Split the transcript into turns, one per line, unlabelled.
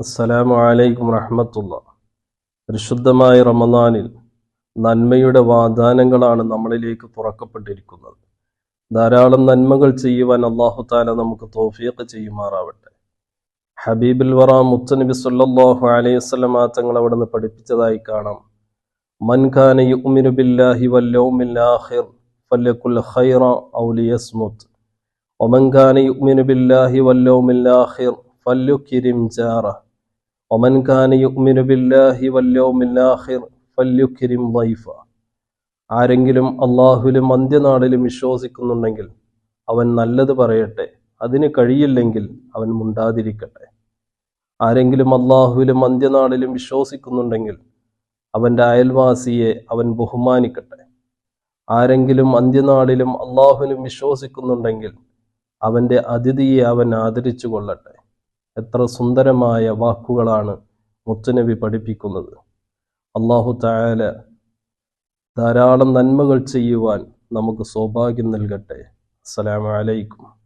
അസ്സലാമു അലൈക്കും റഹ്മത്തുള്ള പരിശുദ്ധമായ റമദാനിൽ നന്മയുടെ വാഗ്ദാനങ്ങളാണ് നമ്മളിലേക്ക് തുറക്കപ്പെട്ടിരിക്കുന്നത് ധാരാളം നന്മകൾ ചെയ്യുവാൻ അള്ളാഹു താല നമുക്ക് തോഫിയൊക്കെ ചെയ്യുമാറാവട്ടെ ഹബീബുൽ വറ മുത്തനബി സല്ലല്ലാഹു അലൈഹി വസല്ലമ തങ്ങൾ അവിടുന്ന് പഠിപ്പിച്ചതായി കാണാം മൻ കാന യുഅ്മിനു ബില്ലാഹി വൽ യൗമിൽ ആഖിർ ഫല്യകുൽ ഖൈറ ഔ ലിയസ്മുത് ومن كان يؤمن بالله واليوم الآخر فليكرم جاره ومن كان يؤمن بالله واليوم الآخر فليكرم ضيفه ആരെങ്കിലും അള്ളാഹുവിലും അന്ത്യനാളിലും വിശ്വസിക്കുന്നുണ്ടെങ്കിൽ അവൻ നല്ലത് പറയട്ടെ അതിന് കഴിയില്ലെങ്കിൽ അവൻ മുണ്ടാതിരിക്കട്ടെ ആരെങ്കിലും അള്ളാഹുവിലും അന്ത്യനാളിലും വിശ്വസിക്കുന്നുണ്ടെങ്കിൽ അവൻ്റെ അയൽവാസിയെ അവൻ ബഹുമാനിക്കട്ടെ ആരെങ്കിലും അന്ത്യനാളിലും അള്ളാഹുവിലും വിശ്വസിക്കുന്നുണ്ടെങ്കിൽ അവൻ്റെ അതിഥിയെ അവൻ ആദരിച്ചു കൊള്ളട്ടെ എത്ര സുന്ദരമായ വാക്കുകളാണ് മുത്തുനബി പഠിപ്പിക്കുന്നത്. അള്ളാഹു തായാല ധാരാളം നന്മകൾ ചെയ്യുവാൻ നമുക്ക് സൗഭാഗ്യം നൽകട്ടെ. അസ്സലാമു അലൈക്കും.